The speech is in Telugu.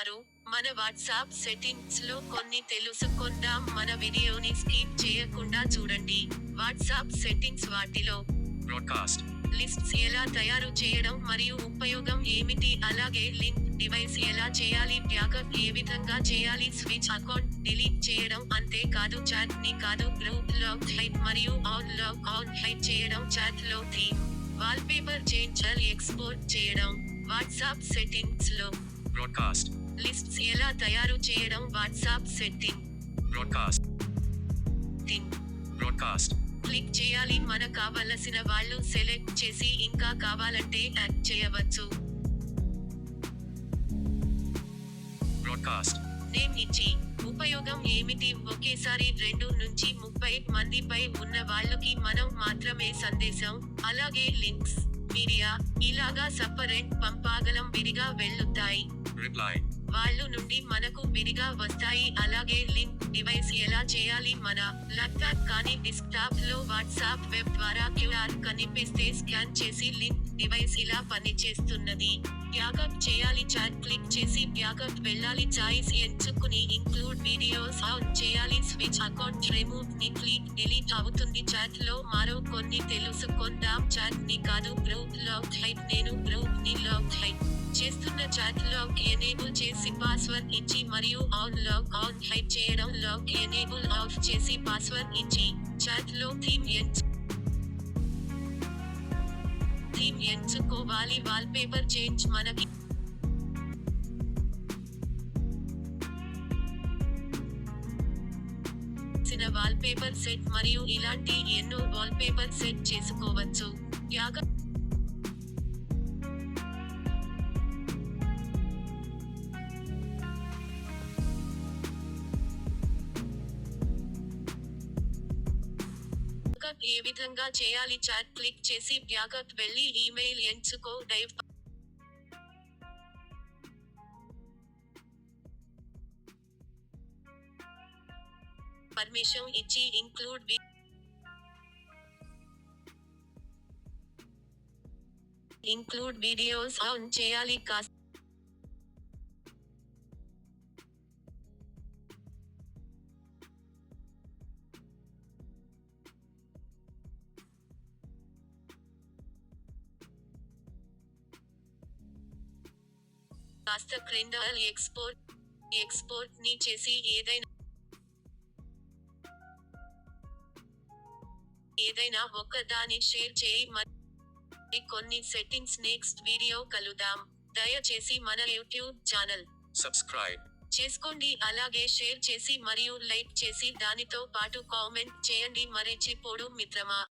చేస్తున్నారు. మన వాట్సాప్ సెట్టింగ్స్లో కొన్ని తెలుసుకుందాం. మన వీడియోని స్కిప్ చేయకుండా చూడండి. వాట్సాప్ సెట్టింగ్స్ వాటిలో Broadcast. లిస్ట్స్ ఎలా తయారు చేయడం మరియు ఉపయోగం ఏమిటి? అలాగే లింక్ డివైస్ ఎలా చేయాలి? బ్యాకప్ ఏ విధంగా చేయాలి? స్విచ్ అకౌంట్ డిలీట్ చేయడం అంతే కాదు చాట్ని కాదు. గ్రూప్ లాక్ హైట్ మరియు ఆన్ లాక్ ఆన్ హైట్ చేయడం. చాట్లో theme. Wallpaper changer export చేయడం. వాట్సాప్ సెట్టింగ్స్లో Broadcast. లిస్ట్స్ ఎలా తయారు చేయడం WhatsApp setting Broadcast. Broadcast. Click చేయాలి మన కావలసిన వాళ్ళు సెలెక్ట్ చేసి ఇంకా కావాలంటే యాడ్ చేయవచ్చు Broadcast. నేమ్ ఇచ్చి ఉపయోగం ఏమిటి ఒకేసారి రెండు నుంచి ముప్పై మందిపై ఉన్న వాళ్ళకి మనం మాత్రమే సందేశం అలాగే లింక్స్ మీడియా ఇలాగా సపరేట్ పంపాగలం విడిగా వెళ్ళుతాయి Reply. వాళ్ళు నుండి మనకు విడిగా వస్తాయి. అలాగే లింక్ డివైస్ ఎలా చేయాలి? మన ల్యాప్టాప్ కానీ డెస్క్టాప్లో వాట్సాప్ వెబ్ ద్వారా క్యూఆర్ కనిపిస్తే స్కాన్ చేసి లింక్ డివైస్ ఇలా పనిచేస్తున్నది. బ్యాకప్ చేయాలి. చాట్ క్లిక్ చేసి బ్యాకప్ వెళ్ళాలి. చాయిస్ ఎంచుకుని ఇంక్లూడ్ వీడియోస్ ఆన్ చేయాలి. స్విచ్ అకౌంట్ రిమూవ్ని క్లిక్ డిలీట్ అవుతుంది. చాట్లో మరో కొన్ని తెలుసుకుందాం. చాట్ని కాదు. గ్రూప్ లాక్ హైట్ నేను గ్రూప్ని లాక్ హైట్ చేస్తున్న చాట్ లాక్ ఎనేబుల్ చేసి పాస్వర్డ్ ఇచ్చి మరియు ఆన్ లాక్ ఆన్ హైట్ చేయడం లాక్ ఎనేబుల్ ఆఫ్ చేసి పాస్వర్డ్ ఇచ్చి చాట్లో థీమ్ ఎంచు థీమ్ ఎంచుకోవాలి. వాల్ పేపర్ చేంజ్ మనకి వాల్ పేపర్ సెట్ మరియు ఇలాంటి ఎన్నో వాల్ పేపర్ సెట్ చేసుకోవచ్చు. యాగ బ్యాకప్ ఏ విధంగా చేయాలి? చాట్ క్లిక్ చేసి బ్యాకప్ వెళ్ళి ఈమెయిల్ ఎంచుకో డైవ్ పర్మిషన్ ఇచ్చి ఇంక్లూడ్ ఇంక్లూడ్ వీడియోస్ ఆన్ చేయాలి కాస్త కాస్త క్రింద ఎక్స్పోర్ట్ ఎక్స్పోర్ట్ని చేసి ఏదైనా ఏదైనా ఒక్క దాని షేర్ చేయి మరి కొన్ని సెట్టింగ్స్ నెక్స్ట్ వీడియో కలుద్దాం. దయచేసి మన యూట్యూబ్ ఛానల్ Subscribe. చేసుకోండి. అలాగే షేర్ చేసి మరియు లైక్ చేసి దానితో పాటు కామెంట్ చేయండి. మరిచిపోడు మిత్రమా.